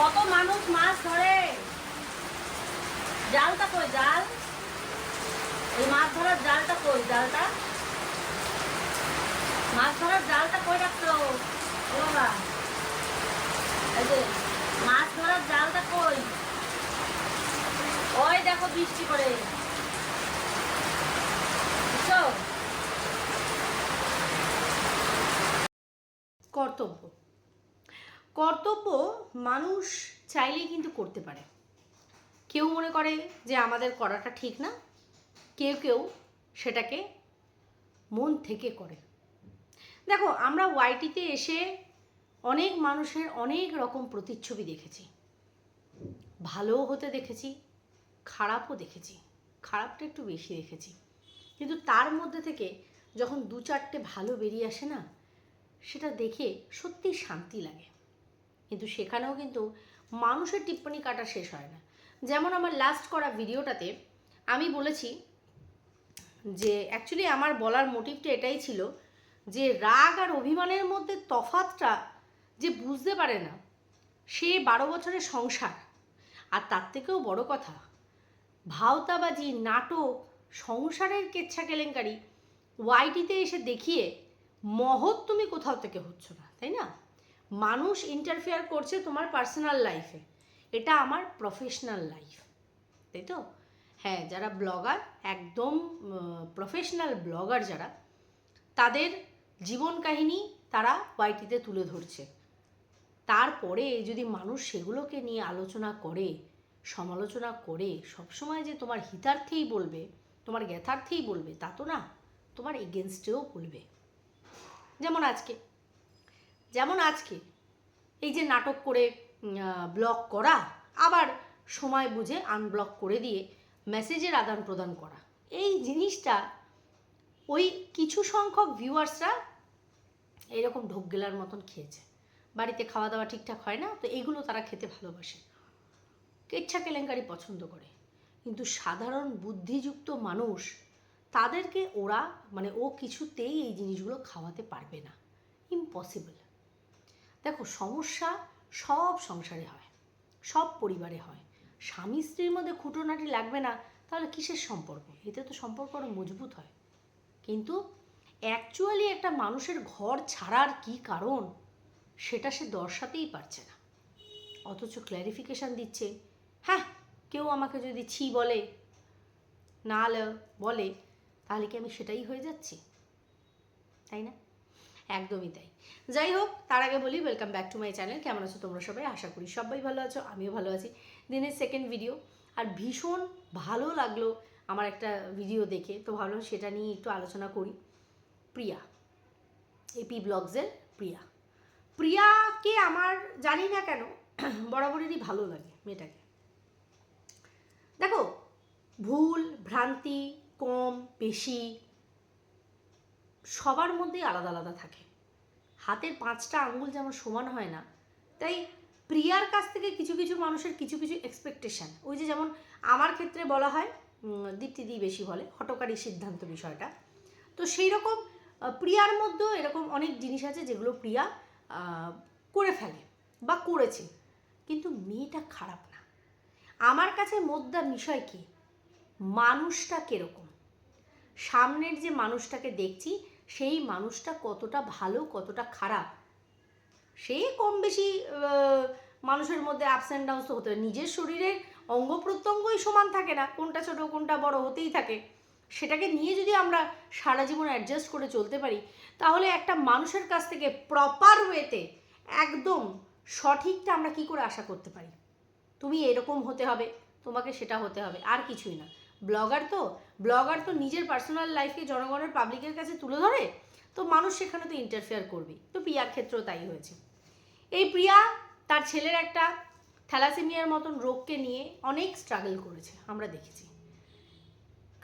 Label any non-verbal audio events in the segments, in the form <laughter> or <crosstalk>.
কত মানুষ মাছ ধরে? জালটা কই? জাল? এই মাছ ধরার জালটা কই? জালটা? মাছ ধরার জালটা কই রাখছো ও বাবা। এই মাছ ধরার জালটা কই? ওই দেখো বৃষ্টি করে। কর্তব্য। কর্তব্য মানুষ চাইলেই কিন্তু করতে পারে। কেউ মনে করে যে আমাদের করাটা ঠিক না, কেউ কেউ সেটাকে মন থেকে করে। দেখো, আমরা ওয়াইটিতে এসে অনেক মানুষের অনেক রকম প্রতিচ্ছবি দেখেছি। ভালোও হতে দেখেছি, খারাপও দেখেছি, খারাপটা একটু বেশি দেখেছি। কিন্তু তার মধ্যে থেকে যখন দু চারটে ভালো বেরিয়ে আসে না, সেটা দেখে সত্যিই শান্তি লাগে। কিন্তু সেখানেও কিন্তু মানুষের টিপ্পনি কাটা শেষ হয় না। যেমন আমার লাস্ট করা ভিডিওটাতে আমি বলেছি যে অ্যাকচুয়ালি আমার বলার মোটিভটা এটাই ছিল যে রাগ আর অভিমানের মধ্যে তফাতটা যে বুঝতে পারে না, সে বারো বছরের সংসার। আর তার থেকেও বড় কথা, ভাওতাবাজি, নাটক, সংসারের কেচ্ছা কেলেঙ্কারি ওয়াইটিতে এসে দেখিয়ে মহৎ তুমি কোথাও থেকে হচ্ছ না, তাই না? মানুষ ইন্টারফেয়ার করছে তোমার পার্সোনাল লাইফে এটা আমার প্রফেশনাল লাইফ তাই তো? হ্যাঁ যারা ব্লগার একদম প্রফেশনাল ব্লগার যারা, তাদের জীবন কাহিনী তারা ওয়াইটিতে তুলে ধরছে। তারপরে যদি মানুষ সেগুলোকে নিয়ে আলোচনা করে, সমালোচনা করে, সবসময় যে তোমার হিতার্থেই বলবে, তোমার জ্ঞাতার্থেই বলবে, তা তো না, তোমার এগেনস্টেও বলবে। যেমন আজকে যেমন আজকে। এই যে নাটক করে ব্লক করা, আবার সময় বুঝে আনব্লক করে দিয়ে মেসেজের আদান প্রদান করা। এই জিনিসটা ওই কিছু সংখ্যক ভিউয়ার্সরা এরকম ঢোক গেলার মতন খেয়েছে। বাড়িতে খাওয়া দাওয়া ঠিকঠাক হয় না, তো এইগুলো তারা খেতে ভালোবাসে। কেচ্ছা কেলেঙ্কারি পছন্দ করে। কিন্তু সাধারণ বুদ্ধিযুক্ত মানুষ, তাদেরকে ওরা মানে ও কিছুতেই এই জিনিসগুলো খাওয়াতে পারবে না। ইম্পসিবল দেখো সমস্যা সব সংসারে হয়, সব পরিবারে হয়। স্বামী স্ত্রীর মধ্যে খুঁটোনাটি লাগবে না, তাহলে কিসের সম্পর্ক? এতে তো সম্পর্ক আরও মজবুত হয়। কিন্তু অ্যাকচুয়ালি একটা মানুষের ঘর ছাড়ার কি কারণ, সেটা সে দর্শাতেই পারছে না। অথচ ক্ল্যারিফিকেশান দিচ্ছে হ্যাঁ কেউ আমাকে যদি ছি বলে, না বলে, তাহলে কি আমি সেটাই হয়ে যাচ্ছি? তাই না? একদমই তাই। যাই হোক, তার আগে বলি welcome back to my channel কেমন আছো তোমরা সবাই? আশা করি সবাই ভালো আছো, আমিও ভালো আছি। দিনের সেকেন্ড ভিডিও আর ভীষণ ভালো লাগল আমার একটা ভিডিও দেখে। তো ভাবলাম সেটা নিয়ে একটু আলোচনা করি। প্রিয়া। এপি ব্লগসের প্রিয়া। প্রিয়াকে আমার জানি না কেন, <clears throat> বরাবরেরই ভালো লাগে মেয়েটাকে। দেখো, ভুল, ভ্রান্তি, কম, বেশি সবার মধ্যেই আলাদা আলাদা থাকে। হাতের পাঁচটা আঙ্গুল যেমন সমান হয় না তাই প্রিয়ার কাছ থেকে কিছু কিছু মানুষের কিছু কিছু এক্সপেকটেশন ওই যে যেমন আমার ক্ষেত্রে বলা হয় উম, দীপ্তি দি বেশি বলে হটকারী সিদ্ধান্ত বিষয়টা। তো সেই রকম প্রিয়ার মধ্যেও এরকম অনেক জিনিস আছে যেগুলো প্রিয়া করে ফেলে বা করেছে। কিন্তু মেয়েটা খারাপ না। আমার কাছে মোদ্দা বিষয় কি? মানুষটা কীরকম? সামনের যে মানুষটাকে দেখছি সেই মানুষটা কতটা ভালো, কতটা খারাপ, সে কম বেশি মানুষের মধ্যে আপস অ্যান্ড ডাউন্স তো হতে নিজের শরীরের অঙ্গ প্রত্যঙ্গই সমান থাকে না, কোনটা ছোট, কোনটা বড় হতেই থাকে। সেটাকে নিয়ে যদি আমরা সারা জীবন অ্যাডজাস্ট করে চলতে পারি, তাহলে একটা মানুষের কাছ থেকে প্রপার ওয়েতে একদম সঠিকটা আমরা কি করে আশা করতে পারি? তুমি এরকম হতে হবে, তোমাকে সেটা হতে হবে, আর কিছুই না। ব্লগার তো ব্লগার তো নিজের পার্সোনাল লাইফকে জনগণের পাবলিকের কাছে তুলে ধরে, তো মানুষ সেখানে তো ইন্টারফেয়ার করবেই তো প্রিয়ার ক্ষেত্রেও তাই হয়েছে। এই প্রিয়া তার ছেলের একটা থ্যালাসেমিয়ার মতন রোগকে নিয়ে অনেক স্ট্রাগল করেছে, আমরা দেখেছি।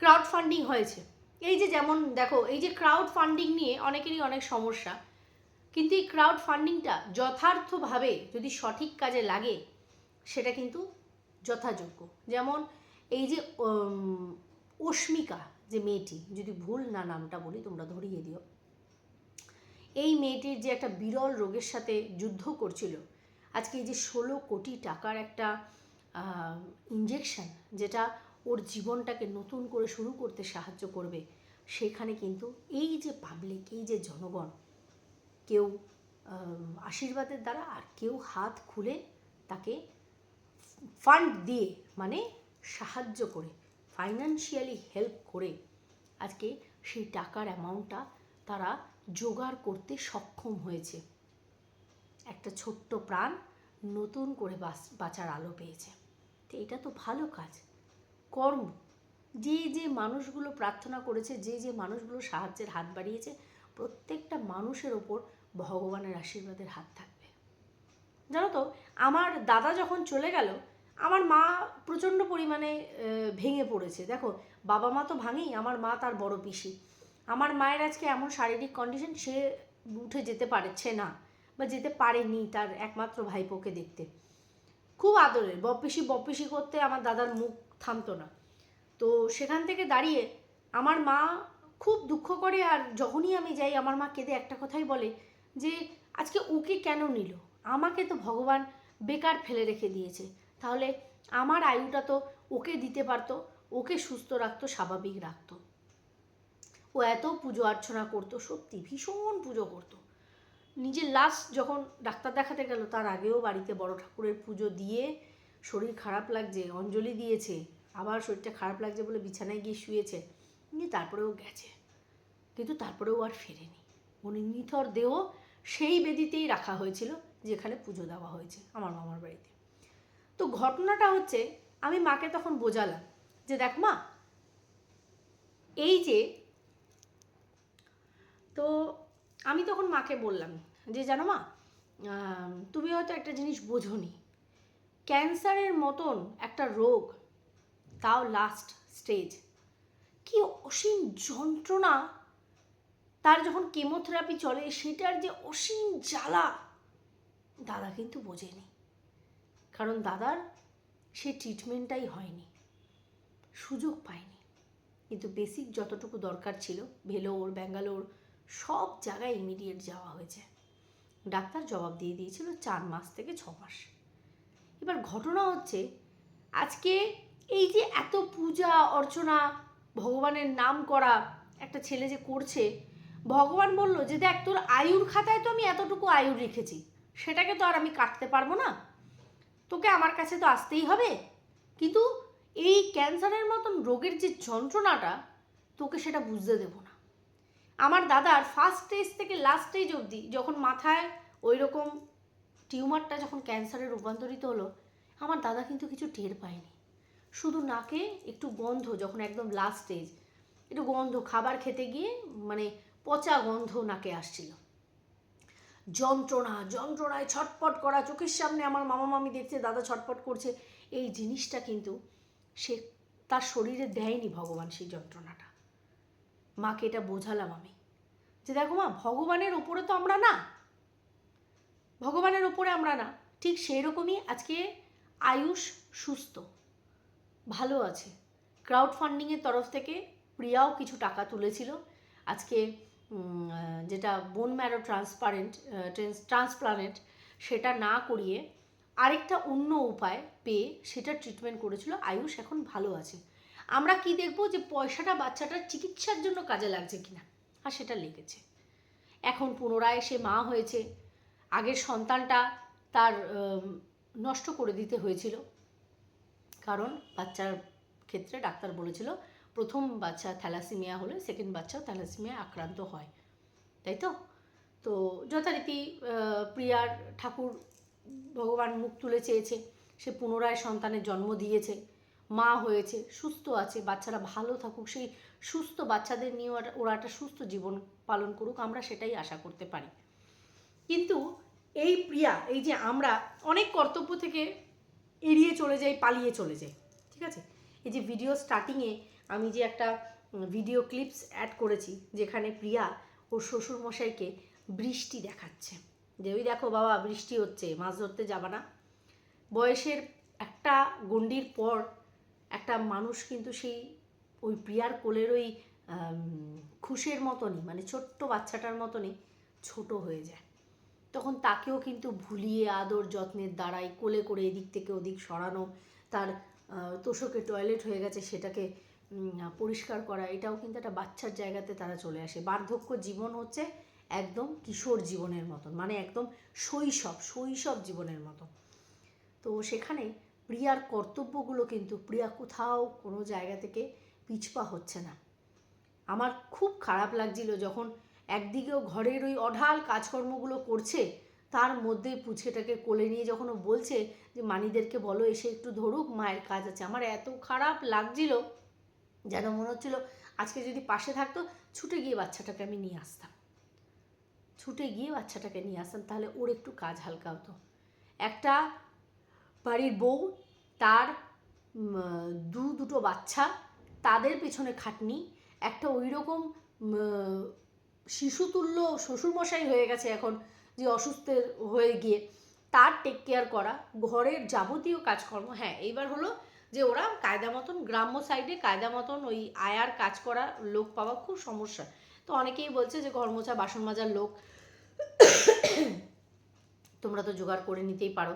ক্রাউড ফান্ডিং হয়েছে। এই যে যেমন দেখো, এই যে ক্রাউড ফান্ডিং নিয়ে অনেকেরই অনেক সমস্যা, কিন্তু এই ক্রাউড ফান্ডিংটা যথার্থভাবে যদি সঠিক কাজে লাগে, সেটা কিন্তু যথাযোগ্য। যেমন এই যে অস্মিকা, যে মেয়েটি, যদি ভুল না নামটা বলি, তোমরা ধরিয়ে দিও। এই মেয়েটির যে একটা বিরল রোগের সাথে যুদ্ধ করছিল, আজকে এই যে ষোলো কোটি টাকার একটা ইঞ্জেকশন যেটা ওর জীবনটাকে নতুন করে শুরু করতে সাহায্য করবে, সেখানে কিন্তু এই যে পাবলিক এই যে জনগণ, কেউ আশীর্বাদের দ্বারা আর কেউ হাত খুলে তাকে ফান্ড দিয়ে মানে সাহায্য করে। ফাইন্যান্সিয়ালি হেল্প করে আজকে সেই টাকার অ্যামাউন্টটা তারা জোগাড় করতে সক্ষম হয়েছে। একটা ছোট্ট প্রাণ নতুন করে বাঁচার আলো পেয়েছে। তো এটা তো ভালো কাজ। কর্ম, যে যে মানুষগুলো প্রার্থনা করেছে, যে যে মানুষগুলো সাহায্যের হাত বাড়িয়েছে, প্রত্যেকটা মানুষের ওপর ভগবানের আশীর্বাদের হাত থাকবে। জানো তো, আমার দাদা যখন চলে গেল আমার মা প্রচণ্ড পরিমাণে ভেঙে পড়েছে। দেখো, বাবা মা তো ভাঙেই, আমার মা তার বড় পিসি। আমার মায়ের আজকে এমন শারীরিক কন্ডিশন সে উঠে যেতে পারছে না, বা যেতে পারেনি তার একমাত্র ভাইপোকে দেখতে। খুব আদরের বপিসি বপ্পিসি করতে আমার দাদার মুখ থামতো না। তো সেখান থেকে দাঁড়িয়ে আমার মা খুব দুঃখ করে, আর যখনই আমি যাই, আমার মা কেঁদে একটা কথাই বলে যে, আজকে ওকে কেন নিল? আমাকে তো ভগবান বেকার ফেলে রেখে দিয়েছে। তাহলে আমার আয়ুটা তো ওকে দিতে পারতো, ওকে সুস্থ রাখতো, স্বাভাবিক রাখতো। ও এত পুজো অর্চনা করতো, সত্যি ভীষণ পুজো করতো। নিজের লাস্ট যখন ডাক্তার দেখাতে গেল, তার আগেও বাড়িতে বড় ঠাকুরের পুজো দিয়ে শরীর খারাপ লাগছে, অঞ্জলি দিয়েছে, আবার শরীরটা খারাপ লাগছে বলে বিছানায় গিয়ে শুয়েছে, নিয়ে তারপরেও গেছে। কিন্তু তারপরেও আর ফেরেনি। উনি নিথর দেহ সেই বেদিতেই রাখা হয়েছিল, যেখানে পুজো দেওয়া হয়েছে আমার মামার বাড়িতে। তো ঘটনাটা হচ্ছে, আমি মাকে তখন বোঝালাম যে দেখ মা, এই যে, তো আমি তখন মাকে বললাম যে জানো মা তুমি হয়তো একটা জিনিস বোঝোনি, ক্যান্সারের মতন একটা রোগ, তাও লাস্ট স্টেজ কি অসীম যন্ত্রণা, তার যখন কেমোথেরাপি চলে, সেটার যে অসীম জ্বালা, দাদা কিন্তু বোঝেনি। কারণ দাদার সে ট্রিটমেন্টটাই হয়নি, সুযোগ পায়নি। কিন্তু বেসিক যতটুকু দরকার ছিল, ভেলোর, ব্যাঙ্গালোর, সব জায়গায় ইমিডিয়েট যাওয়া হয়েছে। ডাক্তার জবাব দিয়ে দিয়েছিল চার মাস থেকে ছ মাস। এবার ঘটনা হচ্ছে, আজকে এই যে এত পূজা, অর্চনা, ভগবানের নাম করা একটা ছেলে যে করছে, ভগবান বলল যে, দেখ, তোর আয়ুর খাতায় তো আমি এতটুকু আয়ু রেখেছি, সেটাকে তো আর আমি কাটতে পারব না। তোকে আমার কাছে তো আসতেই হবে। কিন্তু এই ক্যান্সারের মতন রোগের যে যন্ত্রণাটা, তোকে সেটা বুঝতে দেবো না। আমার দাদার ফার্স্ট স্টেজ থেকে লাস্ট স্টেজ অবধি যখন মাথায় ওই রকম টিউমারটা যখন ক্যান্সারে রূপান্তরিত হলো, আমার দাদা কিন্তু কিছু টের পায়নি। শুধু নাকে একটু গন্ধ যখন একদম লাস্ট স্টেজ একটু গন্ধ, খাবার খেতে গিয়ে মানে পচা গন্ধ নাকে আসছিল। যন্ত্রণা, যন্ত্রণায় ছটপট করা, চোখের সামনে আমার মামা মামি দেখছে, দাদা ছটপট করছে, এই জিনিসটা কিন্তু সে তার শরীরে দেয়নি ভগবান সেই যন্ত্রণাটা। মাকে এটা বোঝালাম আমি। যে দেখো মা, ভগবানের ওপরে তো আমরা না। ভগবানের ওপরে আমরা না। ঠিক সেই রকমই আজকে আয়ুষ সুস্থ, ভালো আছে। ক্রাউড ফান্ডিংয়ের তরফ থেকে প্রিয়াও কিছু টাকা তুলেছিল। আজকে যেটা বোন ম্যারো ট্রান্সপারেন্ট ট্রান্সপ্লান্ট সেটা না করিয়ে আরেকটা অন্য উপায় পেয়ে সেটা ট্রিটমেন্ট করেছিল। আয়ুষ এখন ভালো আছে। আমরা কি দেখব যে পয়সাটা বাচ্চাটার চিকিৎসার জন্য কাজে লাগছে কিনা? আর সেটা লেগেছে। এখন পুনরায় সে মা হয়েছে। আগের সন্তানটা তার নষ্ট করে দিতে হয়েছিল। কারণ বাচ্চার ক্ষেত্রে ডাক্তার বলেছিল প্রথম বাচ্চা থ্যালাসিমিয়া হলে সেকেন্ড বাচ্চাও থ্যালাসিমিয়া আক্রান্ত হয়, তাই তো? তো যথারীতি প্রিয়ার ঠাকুর ভগবান মুখ তুলে চেয়েছে, সে পুনরায় সন্তানের জন্ম দিয়েছে, মা হয়েছে, সুস্থ আছে, বাচ্চারা ভালো থাকুক, সেই সুস্থ বাচ্চাদের নিয়ে ওরা একটা সুস্থ জীবন পালন করুক, আমরা সেটাই আশা করতে পারি। কিন্তু এই প্রিয়া, এই যে আমরা, অনেক কর্তব্য থেকে এড়িয়ে চলে যাই, পালিয়ে চলে যাই, ঠিক আছে? এই যে ভিডিও স্টার্টিংয়ে আমি যে একটা ভিডিও ক্লিপস অ্যাড করেছি, যেখানে প্রিয়া ওর শ্বশুরমশাইকে বৃষ্টি দেখাচ্ছে। যে ওই দেখো বাবা, বৃষ্টি হচ্ছে, মাছ ধরতে যাবা না। বয়সের একটা গণ্ডির পর একটা মানুষ কিন্তু সেই ওই প্রিয়ার কোলের ওই খুশের মতনই মানে ছোট্ট বাচ্চাটার মতনই ছোট হয়ে যায়। তখন তাকেও কিন্তু ভুলিয়ে, আদর যত্নের দ্বারাই কোলে করে এদিক থেকে ওদিক সরানো, তার তোষকে টয়লেট হয়ে গেছে, সেটাকে পরিষ্কার করা, এটাও কিন্তু একটা বাচ্চার জায়গাতে তারা চলে আসে। বার্ধক্য জীবন হচ্ছে একদম কিশোর জীবনের মতন মানে একদম শৈশব শৈশব জীবনের মতন। তো সেখানে প্রিয়ার কর্তব্যগুলো কিন্তু, প্রিয়া কোথাও কোনো জায়গা থেকে পিছপা হচ্ছে না। আমার খুব খারাপ লাগছিল যখন একদিকেও ঘরের ওই অঢাল কাজকর্মগুলো করছে, তার মধ্যে পুচকেটাকে কোলে নিয়ে যখন ও বলছে যে, মানিদেরকে বলো, এসে একটু ধরুক, মায়ের কাজ আছে। আমার এত খারাপ লাগছিল যেন মনে হচ্ছিল আজকে যদি পাশে থাকতো, ছুটে গিয়ে বাচ্চাটাকে আমি নিয়ে আসতাম। ছুটে গিয়ে বাচ্চাটাকে নিয়ে আসতাম, তাহলে ওর একটু কাজ হালকা হতো। একটা বাড়ির বউ, তার দু দুটো বাচ্চা, তাদের পেছনে খাটনি, একটা ওই রকম শিশুতুল্য শ্বশুরমশাই হয়ে গেছে এখন, যে অসুস্থের হয়ে গিয়ে। তার টেক কেয়ার করা, ঘরের যাবতীয় কাজকর্ম হ্যাঁ এইবার হলো যে ওরা কায়দা মতন গ্রাম্য সাইডে কায়দা মতন ওই আয়ার কাজ করা লোক পাওয়া খুব সমস্যা। তো অনেকেই বলছে যে ঘর মোছা বাসন মাজার লোক তোমরা তো জোগাড় করে নিতেই পারো।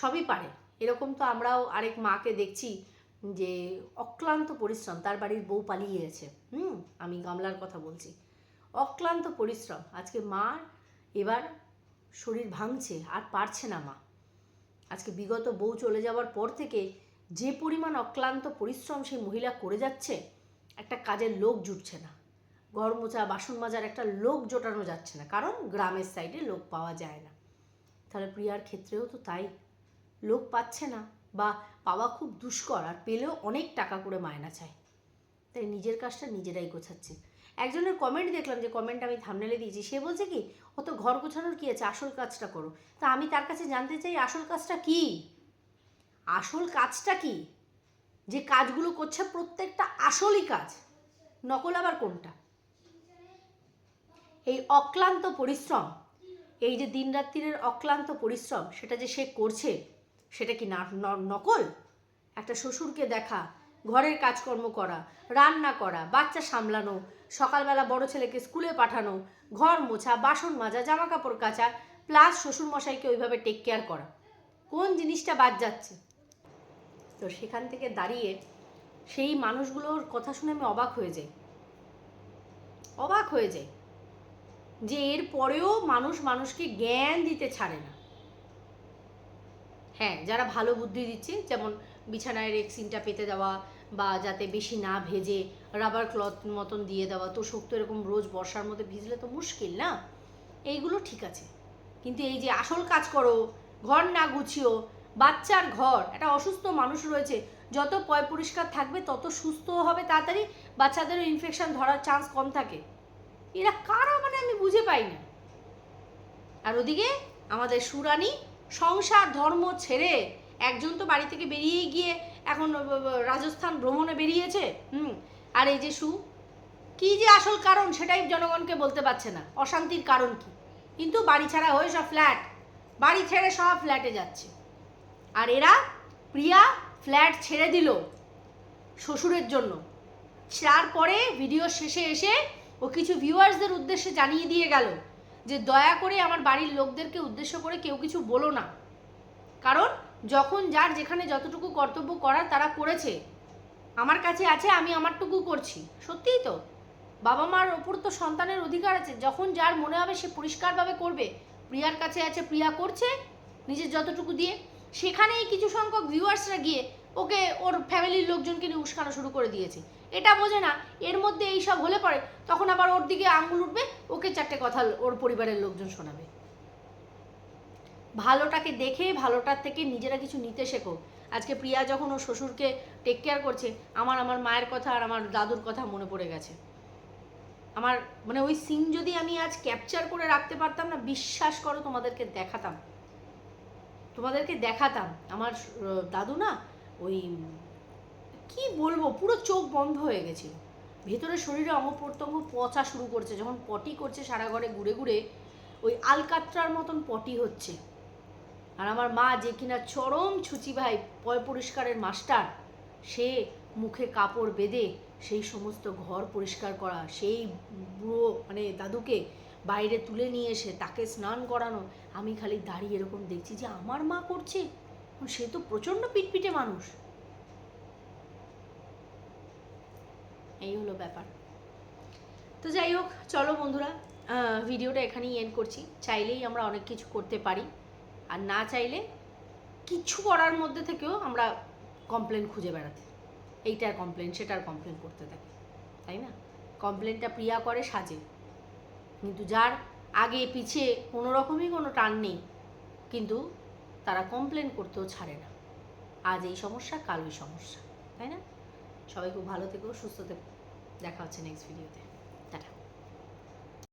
সবই পারে। এরকম তো আমরাও আরেক মাকে দেখছি যে অক্লান্ত পরিশ্রম, তার বাড়ির বউ পালিয়ে গেছে। হুম, আমি গামলার কথা বলছি। অক্লান্ত পরিশ্রম। আজকে মার এবার শরীর ভাঙছে, আর পারছে না মা। আজকে বিগত বউ চলে যাওয়ার পর থেকে যে পরিমাণ অক্লান্ত পরিশ্রম সেই মহিলা করে যাচ্ছে, একটা কাজের লোক জুটছে না। ঘর মোচা বাসন মাজার একটা লোক জোটানো যাচ্ছে না, কারণ গ্রামের সাইডে লোক পাওয়া যায় না। তাহলে প্রিয়ার ক্ষেত্রেও তো তাই। লোক পাচ্ছে না বা পাওয়া খুব দুষ্কর আর পেলেও অনেক টাকা করে মায়না চায়। তাই নিজের কাজটা নিজেরাই গোছাচ্ছে। একজনের কমেন্ট দেখলাম যে কমেন্ট আমি থামনেলে দিয়েছি। সে বলছে কি অত ঘর গোছানোর কি আছে? আসল কাজটা করো। তা আমি তার কাছে জানতে চাই, আসল কাজটা কি? আসল কাজটা কি? যে কাজগুলো করছে প্রত্যেকটা আসলই কাজ। নকল আবার কোনটা? এই অক্লান্ত পরিশ্রম, এই যে দিনরাত্রির অক্লান্ত পরিশ্রম, সেটা যে সে করছে, সেটা কি না নকল? একটা শ্বশুরকে দেখা ঘরের কাজকর্ম করা, রান্না করা, বাচ্চা সামলানো, সকালবেলা বড় ছেলেকে স্কুলে পাঠানো, ঘর মোছা, বাসন মাজা জামা কাপড় কাচা প্লাস শ্বশুরমশাইকে ওইভাবে টেক কেয়ার করা। কোন জিনিসটা বাদ যাচ্ছে? তো সেখান থেকে দাঁড়িয়ে সেই মানুষগুলোর কথা শুনে আমি অবাক হয়ে যাই। অবাক হয়ে যাই যে এর পরেও মানুষ মানুষকে জ্ঞান দিতে ছাড়ে না। হ্যাঁ যারা ভালো বুদ্ধি দিচ্ছে, যেমন বিছানায় রেক্সিনটা পেতে দেওয়া বা যাতে বেশি না ভেজে রাবার ক্লথ মতন দিয়ে দেওয়া। তো শক্ত এরকম রোজ বর্ষার মধ্যে ভিজলে তো মুশকিল না? এইগুলো ঠিক আছে। কিন্তু এই যে আসল কাজ করো, ঘর না গুছিও, বাচ্চার ঘর, একটা অসুস্থ মানুষ রয়েছে, যত পয় পরিষ্কার থাকবে তত সুস্থ হবে তাড়াতাড়ি, বাচ্চাদেরও ইনফেকশন ধরার চান্স কম থাকে। এরা কারা মানে আমি বুঝে পাই না। আর ওদিকে আমাদের সুরানি, সংসার ধর্ম ছেড়ে একজন তো বাড়ি থেকে বেরিয়ে গিয়ে এখন রাজস্থান ভ্রমণে বেরিয়েছে, হুম? আর এই যে সু, কি যে আসল কারণ সেটাই জনগণকে বলতে পারছে না। অশান্তির কারণ কি? কিন্তু বাড়ি ছাড়া হয়ে সব ফ্ল্যাট, বাড়ি ছেড়ে সব ফ্ল্যাটে যাচ্ছে। আর এরা প্রিয়া ফ্ল্যাট ছেড়ে দিল শ্বশুরের জন্য। তারপরে ভিডিও শেষে এসে ও কিছু ভিউয়ার্সদের উদ্দেশ্যে জানিয়ে দিয়ে গেল যে দয়া করে আমার বাড়ির লোকদেরকে উদ্দেশ্য করে কেউ কিছু বলো না। কারণ যখন যার যেখানে যতটুকু কর্তব্য করার তারা করেছে, আমার কাছে আছে, আমি আমারটুকু করছি। সত্যিই তো? বাবা মার ওপর তো সন্তানের অধিকার আছে। যখন যার মনে হবে সে পরিষ্কারভাবে করবে। প্রিয়ার কাছে আছে, প্রিয়া করছে নিজের যতটুকু দিয়ে। সেখানেই কিছু সংখ্যক ভিউয়ার্সরা গিয়ে ওকে ওর ফ্যামিলির লোকজনকে নিয়ে উস্কানো শুরু করে দিয়েছে। এটা বোঝে না, এর মধ্যে এই সব হলে পরে তখন আবার ওর দিকে আঙুল উঠবে, ওকে চারটে কথা ওর পরিবারের লোকজন শোনাবে। ভালোটাকে দেখে ভালোটার থেকে নিজেরা কিছু নিতে শেখো। আজকে প্রিয়া যখন ওর শ্বশুরকে টেক কেয়ার করছে, আমার আমার মায়ের কথা আর আমার দাদুর কথা মনে পড়ে গেছে। আমার মানে ওই সিন যদি আমি আজ ক্যাপচার করে রাখতে পারতাম না, বিশ্বাস করো তোমাদেরকে দেখাতাম। তোমাদেরকে দেখাতাম। আমার দাদু না ওই কি বলব, পুরো চোখ বন্ধ হয়ে গেছিল ভেতরে শরীরে অঙ্গ প্রত্যঙ্গ পচা শুরু করছে। যখন পটি করছে সারা ঘরে ঘুরে ঘুরে, ওই আলকাত্রার মতন পটি হচ্ছে। আর আমার মা যে কিনা চরম ছুচি ভাই, পয় পরিষ্কারের মাস্টার, সে মুখে কাপড় বেঁধে সেই সমস্ত ঘর পরিষ্কার করা, সেই বুড়ো মানে দাদুকে বাইরে তুলে নিয়ে এসে তাকে স্নান করানো, আমি খালি দাঁড়িয়ে এরকম দেখছি যে আমার মা করছে। সে তো প্রচণ্ড পিটপিটে মানুষ। এই হলো ব্যাপার। তো যাই হোক, চলো বন্ধুরা ভিডিওটা এখানেই এন্ড করছি। চাইলেই আমরা অনেক কিছু করতে পারি। আর না চাইলে কিছু করার মধ্যে থেকেও আমরা কমপ্লেন খুঁজে বেড়াতে এইটার কমপ্লেন সেটার কমপ্লেন করতে থাকি, তাই না? কমপ্লেনটা প্রিয়া করে, সাজে। কিন্তু যার আগে পিছিয়ে কোনো রকমই কোনো টান নেই, কিন্তু তারা কমপ্লেন করতেও ছাড়ে না। আজ এই সমস্যা, কাল ওই সমস্যা, তাই না? সবাই খুব ভালো থেকো, সুস্থ থেকো। দেখা হচ্ছে নেক্সট ভিডিওতে